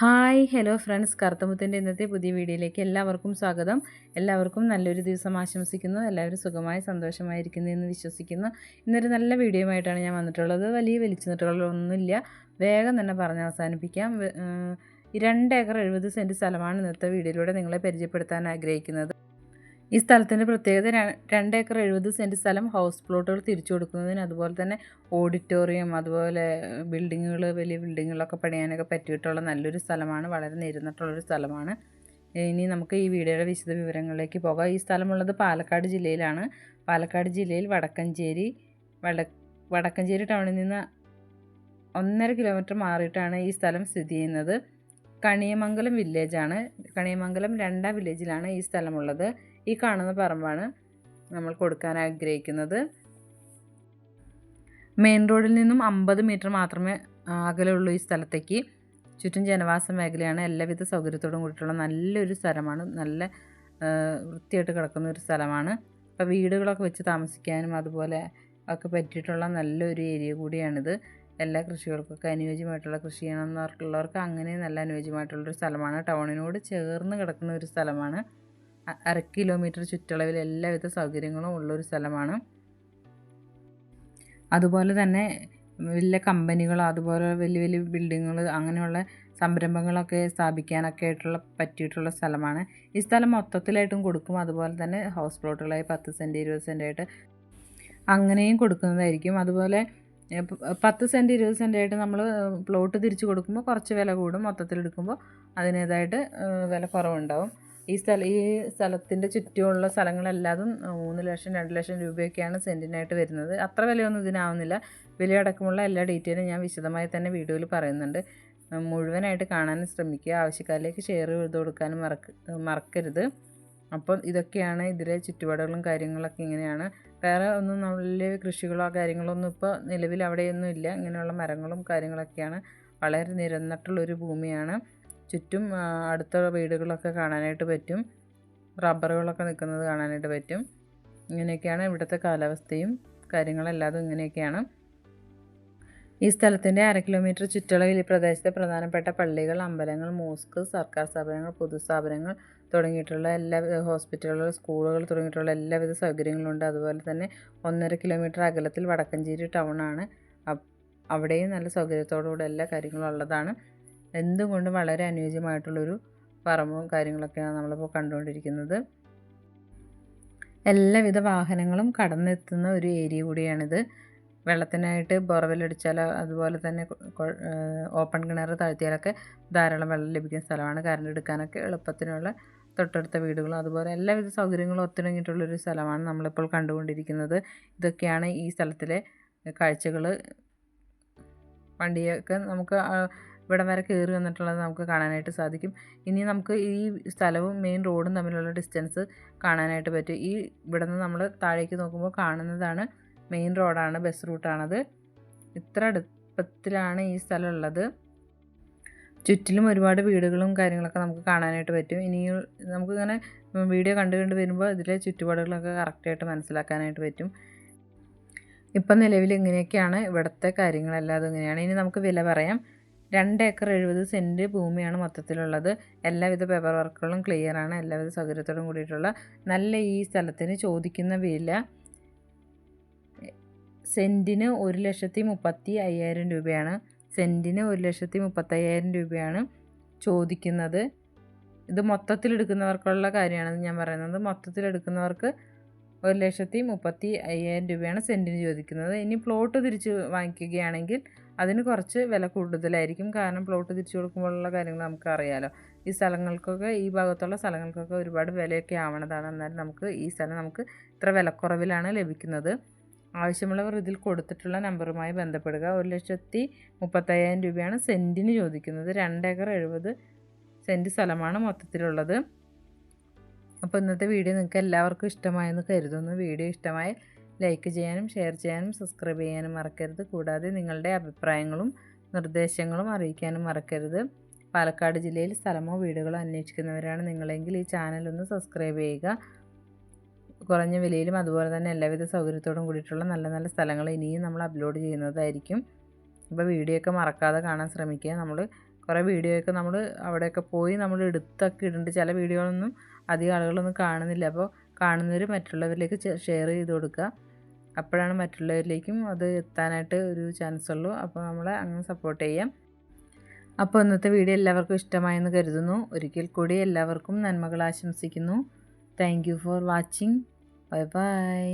Hi hello friends. കറുത്തമുത്തിന്റെ ഇന്നത്തെ പുതിയ വീഡിയോയിലേക്ക് എല്ലാവർക്കും സ്വാഗതം. എല്ലാവർക്കും നല്ലൊരു ദിവസം ആശംസിക്കുന്നു. എല്ലാവരും സുഖമായി സന്തോഷമായിരിക്കുന്നു എന്ന് വിശ്വസിക്കുന്നു. ഇന്നൊരു നല്ല വീഡിയോയുമായിട്ടാണ് ഞാൻ വന്നിട്ടുള്ളത്. വലിയ വലിച്ചുനിട്ടുകളൊന്നുമില്ല വേഗം തന്നെ പറഞ്ഞ് അവസാനിപ്പിക്കാം. രണ്ട് ഏക്കർ എഴുപത് സെന്റ് സ്ഥലമാണ് ഇന്നത്തെ വീഡിയോയിലൂടെ നിങ്ങളെ പരിചയപ്പെടുത്താൻ ആഗ്രഹിക്കുന്നത്. ഈ സ്ഥലത്തിന്റെ പ്രത്യേകത രണ്ട് ഏക്കർ എഴുപത് സെന്റ് സ്ഥലം ഹൗസ് പ്ലോട്ടുകൾ തിരിച്ചു കൊടുക്കുന്നതിന് അതുപോലെ തന്നെ ഓഡിറ്റോറിയം അതുപോലെ ബിൽഡിങ്ങുകൾ വലിയ ബിൽഡിങ്ങുകളൊക്കെ പണിയാനൊക്കെ പറ്റിയിട്ടുള്ള നല്ലൊരു സ്ഥലമാണ് വളരെ നിരന്നിട്ടുള്ളൊരു സ്ഥലമാണ്. ഇനി നമുക്ക് ഈ വീഡിയോയുടെ വിശദ വിവരങ്ങളിലേക്ക് പോകാം. ഈ സ്ഥലമുള്ളത് പാലക്കാട് ജില്ലയിലാണ്. പാലക്കാട് ജില്ലയിൽ വടക്കഞ്ചേരി വട വടക്കഞ്ചേരി ടൗണിൽ നിന്ന് ഒന്നര കിലോമീറ്റർ മാറിയിട്ടാണ് ഈ സ്ഥലം സ്ഥിതി ചെയ്യുന്നത്. കണിയമംഗലം വില്ലേജാണ്. കണിയമംഗലം രണ്ടാം വില്ലേജിലാണ് ഈ സ്ഥലമുള്ളത്. ഈ കാണുന്ന പറമ്പാണ് നമ്മൾ കൊടുക്കാൻ ആഗ്രഹിക്കുന്നത്. മെയിൻ റോഡിൽ നിന്നും അമ്പത് മീറ്റർ മാത്രമേ അകലെയുള്ളൂ ഈ സ്ഥലത്തേക്ക്. ചുറ്റും ജനവാസ മേഖലയാണ്. എല്ലാവിധ സൗകര്യത്തോടും കൂടിയിട്ടുള്ള നല്ലൊരു സ്ഥലമാണ്. നല്ല വൃത്തിയായിട്ട് കിടക്കുന്ന ഒരു സ്ഥലമാണ്. അപ്പോൾ വീടുകളൊക്കെ വെച്ച് താമസിക്കാനും അതുപോലെ ഒക്കെ പറ്റിയിട്ടുള്ള നല്ലൊരു ഏരിയ കൂടിയാണിത്. എല്ലാ കൃഷികൾക്കൊക്കെ അനുയോജ്യമായിട്ടുള്ള കൃഷി ചെയ്യണമെന്നുള്ളവർക്ക് അങ്ങനെ നല്ല അനുയോജ്യമായിട്ടുള്ളൊരു സ്ഥലമാണ്. ടൗണിനോട് ചേർന്ന് കിടക്കുന്ന ഒരു സ്ഥലമാണ്. അര കിലോമീറ്റർ ചുറ്റളവിൽ എല്ലാവിധ സൗകര്യങ്ങളും ഉള്ളൊരു സ്ഥലമാണ്. അതുപോലെ തന്നെ വലിയ കമ്പനികൾ അതുപോലെ വലിയ വലിയ ബിൽഡിങ്ങുകൾ അങ്ങനെയുള്ള സംരംഭങ്ങളൊക്കെ സ്ഥാപിക്കാനൊക്കെ ആയിട്ടുള്ള പറ്റിയിട്ടുള്ള സ്ഥലമാണ്. ഈ സ്ഥലം മൊത്തത്തിലായിട്ടും കൊടുക്കും. അതുപോലെ തന്നെ ഹൗസ് പ്ലോട്ടുകളായി പത്ത് സെന്റ് ഇരുപത് സെന്റ് ആയിട്ട് അങ്ങനെയും കൊടുക്കുന്നതായിരിക്കും. അതുപോലെ പത്ത് സെന്റ് ഇരുപത് സെന്റ് ആയിട്ട് നമ്മൾ പ്ലോട്ട് തിരിച്ചു കൊടുക്കുമ്പോൾ കുറച്ച് വില കൂടും. മൊത്തത്തിലെടുക്കുമ്പോൾ അതിനേതായിട്ട് വില കുറവുണ്ടാവും. ഈ സ്ഥലം ഈ സ്ഥലത്തിന്റെ ചുറ്റുമുള്ള സ്ഥലങ്ങളെല്ലാതും മൂന്ന് ലക്ഷം രണ്ട് ലക്ഷം രൂപയൊക്കെയാണ് സെന്റിനായിട്ട് വരുന്നത്. അത്ര വിലയൊന്നും ഇതിനാവുന്നില്ല. വിലയടക്കമുള്ള എല്ലാ ഡീറ്റെയിലും ഞാൻ വിശദമായി തന്നെ വീഡിയോയിൽ പറയുന്നുണ്ട്. മുഴുവനായിട്ട് കാണാൻ ശ്രമിക്കുക. ആവശ്യക്കാരിലേക്ക് ഷെയർ ചെയ്ത് കൊടുക്കാനും മറക്ക മറക്കരുത്. അപ്പം ഇതൊക്കെയാണ് ഇതിലെ ചുറ്റുപാടുകളും കാര്യങ്ങളൊക്കെ ഇങ്ങനെയാണ്. വേറെ ഒന്നും നല്ല കൃഷികളോ കാര്യങ്ങളോ ഒന്നും ഇപ്പോൾ നിലവിൽ അവിടെയൊന്നും ഇല്ല. ഇങ്ങനെയുള്ള മരങ്ങളും കാര്യങ്ങളൊക്കെയാണ്. വളരെ നിരന്നിട്ടുള്ളൊരു ഭൂമിയാണ്. ചുറ്റും അടുത്ത വീടുകളൊക്കെ കാണാനായിട്ട് പറ്റും. റബ്ബറുകളൊക്കെ നിൽക്കുന്നത് കാണാനായിട്ട് പറ്റും. ഇങ്ങനെയൊക്കെയാണ് ഇവിടുത്തെ കാലാവസ്ഥയും കാര്യങ്ങളെല്ലാതും ഇങ്ങനെയൊക്കെയാണ്. ഈ സ്ഥലത്തിന്റെ അര കിലോമീറ്റർ ചുറ്റളവിൽ ഈ പ്രദേശത്തെ പ്രധാനപ്പെട്ട പള്ളികൾ അമ്പലങ്ങൾ മോസ്ക് സർക്കാർ സ്ഥാപനങ്ങൾ പൊതുസ്ഥാപനങ്ങൾ തുടങ്ങിയിട്ടുള്ള എല്ലാ ഹോസ്പിറ്റലുകൾ സ്കൂളുകൾ തുടങ്ങിയിട്ടുള്ള എല്ലാവിധ സൗകര്യങ്ങളുണ്ട് അതുപോലെ തന്നെ ഒന്നര കിലോമീറ്റർ അകലത്തിൽ വടക്കഞ്ചേരി ടൗണാണ് അവിടെയും നല്ല സൗകര്യത്തോടുകൂടി എല്ലാ കാര്യങ്ങളും ഉള്ളതാണ്. എന്തുകൊണ്ടും വളരെ അനുയോജ്യമായിട്ടുള്ളൊരു പറമ്പും കാര്യങ്ങളൊക്കെയാണ് നമ്മളിപ്പോൾ കണ്ടുകൊണ്ടിരിക്കുന്നത്. എല്ലാവിധ വാഹനങ്ങളും കടന്നെത്തുന്ന ഒരു ഏരിയ കൂടിയാണിത്. വെള്ളത്തിനായിട്ട് ബോർവെല്ലടിച്ചാൽ അതുപോലെ തന്നെ ഓപ്പൺ കിണർ താഴ്ത്തിയാലൊക്കെ ധാരാളം വെള്ളം ലഭിക്കുന്ന സ്ഥലമാണ്. കറണ്ട് എടുക്കാനൊക്കെ എളുപ്പത്തിനുള്ള തൊട്ടടുത്ത വീടുകളും അതുപോലെ എല്ലാവിധ സൗകര്യങ്ങളും ഒത്തിണങ്ങിയിട്ടുള്ളൊരു സ്ഥലമാണ് നമ്മളിപ്പോൾ കണ്ടുകൊണ്ടിരിക്കുന്നത്. ഇതൊക്കെയാണ് ഈ സ്ഥലത്തിലെ കാഴ്ചകൾ വണ്ടിയൊക്കെ നമുക്ക് ഇവിടം വരെ കയറി വന്നിട്ടുള്ളത് നമുക്ക് കാണാനായിട്ട് സാധിക്കും. ഇനി നമുക്ക് ഈ സ്ഥലവും മെയിൻ റോഡും തമ്മിലുള്ള ഡിസ്റ്റൻസ് കാണാനായിട്ട് പറ്റും. ഈ ഇവിടെ നിന്ന് നമ്മൾ താഴേക്ക് നോക്കുമ്പോൾ കാണുന്നതാണ് മെയിൻ റോഡാണ് ബസ് റൂട്ടാണത് ഇത്ര അടുപ്പത്തിലാണ് ഈ സ്ഥലം ഉള്ളത്. ചുറ്റിലും ഒരുപാട് വീടുകളും കാര്യങ്ങളൊക്കെ നമുക്ക് കാണാനായിട്ട് പറ്റും. ഇനി നമുക്കിങ്ങനെ വീഡിയോ കണ്ടു കണ്ട് വരുമ്പോൾ ഇതിലെ ചുറ്റുപാടുകളൊക്കെ കറക്റ്റായിട്ട് മനസ്സിലാക്കാനായിട്ട് പറ്റും. ഇപ്പം നിലവിൽ ഇങ്ങനെയൊക്കെയാണ് ഇവിടുത്തെ കാര്യങ്ങളെല്ലാം. അതിങ്ങനെയാണ് ഇനി നമുക്ക് വില പറയാം. രണ്ട് ഏക്കർ എഴുപത് സെന്റ് ഭൂമിയാണ് മൊത്തത്തിലുള്ളത്. എല്ലാവിധ പേപ്പർ വർക്കുകളും ക്ലിയറാണ് എല്ലാവിധ സൗകര്യത്തോടും കൂടിയിട്ടുള്ള നല്ല ഈ സ്ഥലത്തിന് ചോദിക്കുന്ന വില സെന്റിന് ഒരു ലക്ഷത്തി മുപ്പത്തി അയ്യായിരം രൂപയാണ്. സെന്റിന് ഒരു ലക്ഷത്തി മുപ്പത്തയ്യായിരം രൂപയാണ് ചോദിക്കുന്നത്. ഇത് മൊത്തത്തിലെടുക്കുന്നവർക്കുള്ള കാര്യമാണ് ഞാൻ പറയുന്നത്. മൊത്തത്തിലെടുക്കുന്നവർക്ക് ഒരു ലക്ഷത്തി മുപ്പത്തി അയ്യായിരം രൂപയാണ് സെന്റിന് ചോദിക്കുന്നത്. ഇനി പ്ലോട്ട് തിരിച്ച് വാങ്ങിക്കുകയാണെങ്കിൽ അതിന് കുറച്ച് വില കൂടുതലായിരിക്കും. കാരണം പ്ലോട്ട് തിരിച്ചു കൊടുക്കുമ്പോഴുള്ള കാര്യങ്ങൾ നമുക്കറിയാലോ. ഈ സ്ഥലങ്ങൾക്കൊക്കെ ഈ ഭാഗത്തുള്ള സ്ഥലങ്ങൾക്കൊക്കെ ഒരുപാട് വിലയൊക്കെ ആവണതാണ്. എന്നാലും നമുക്ക് ഈ സ്ഥലം നമുക്ക് ഇത്ര വിലക്കുറവിലാണ് ലഭിക്കുന്നത്. ആവശ്യമുള്ളവർ ഇതിൽ കൊടുത്തിട്ടുള്ള നമ്പറുമായി ബന്ധപ്പെടുക. ഒരു ലക്ഷത്തി മുപ്പത്തയ്യായിരം രൂപയാണ് സെന്റിന് ചോദിക്കുന്നത്. രണ്ടേക്കർ എഴുപത് സെന്റ് സ്ഥലമാണ് മൊത്തത്തിലുള്ളത്. അപ്പോൾ ഇന്നത്തെ വീഡിയോ നിങ്ങൾക്ക് എല്ലാവർക്കും ഇഷ്ടമായെന്ന് കരുതുന്നു. വീഡിയോ ഇഷ്ടമായി ലൈക്ക് ചെയ്യാനും ഷെയർ ചെയ്യാനും സബ്സ്ക്രൈബ് ചെയ്യാനും മറക്കരുത്. കൂടാതെ നിങ്ങളുടെ അഭിപ്രായങ്ങളും നിർദ്ദേശങ്ങളും അറിയിക്കാനും മറക്കരുത്. പാലക്കാട് ജില്ലയിൽ സ്ഥലമോ വീടുകളോ അന്വേഷിക്കുന്നവരാണ് നിങ്ങളെങ്കിൽ ഈ ചാനൽ ഒന്ന് സബ്സ്ക്രൈബ് ചെയ്യുക. കുറഞ്ഞ വിലയിലും അതുപോലെ തന്നെ എല്ലാവിധ സൗകര്യത്തോടും കൂടിയിട്ടുള്ള നല്ല നല്ല സ്ഥലങ്ങൾ ഇനിയും നമ്മൾ അപ്ലോഡ് ചെയ്യുന്നതായിരിക്കും. അപ്പോൾ വീഡിയോ ഒക്കെ മറക്കാതെ കാണാൻ ശ്രമിക്കുക. നമ്മൾ കുറേ വീഡിയോ ഒക്കെ നമ്മൾ അവിടെയൊക്കെ പോയി നമ്മൾ എടുത്തൊക്കെ ഇടുന്നുണ്ട് ചില വീഡിയോകളൊന്നും അധികം ആളുകളൊന്നും കാണുന്നില്ല. അപ്പോൾ കാണുന്നവർ മറ്റുള്ളവരിലേക്ക് ഷെയർ ചെയ്ത് കൊടുക്കുക. അപ്പോഴാണ് മറ്റുള്ളവരിലേക്കും അത് എത്താനായിട്ട് ഒരു ചാൻസ് ഉള്ളൂ. അപ്പോൾ നമ്മൾ അങ്ങനെ സപ്പോർട്ട് ചെയ്യാം. അപ്പോൾ ഇന്നത്തെ വീഡിയോ എല്ലാവർക്കും ഇഷ്ടമായെന്ന് കരുതുന്നു. ഒരിക്കൽ കൂടി എല്ലാവർക്കും നന്മകൾ ആശംസിക്കുന്നു. Thank for watching bye bye